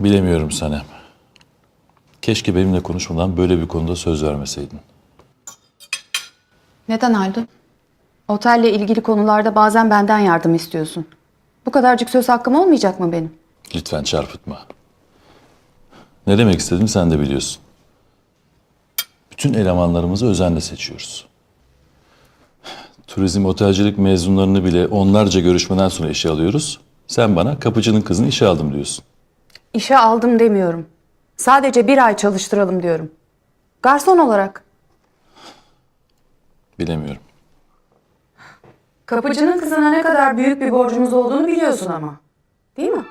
Bilemiyorum Sanem. Keşke benimle konuşmadan böyle bir konuda söz vermeseydin. Neden Haldun? Otelle ilgili konularda bazen benden yardım istiyorsun. Bu kadarcık söz hakkım olmayacak mı benim? Lütfen çarpıtma. Ne demek istediğimi sen de biliyorsun. Bütün elemanlarımızı özenle seçiyoruz. Turizm otelcilik mezunlarını bile onlarca görüşmeden sonra işe alıyoruz. Sen bana kapıcının kızını işe aldım diyorsun. İşe aldım demiyorum. Sadece bir ay çalıştıralım diyorum. Garson olarak. Bilemiyorum. Kapıcının kızına ne kadar büyük bir borcumuz olduğunu biliyorsun ama. Değil mi?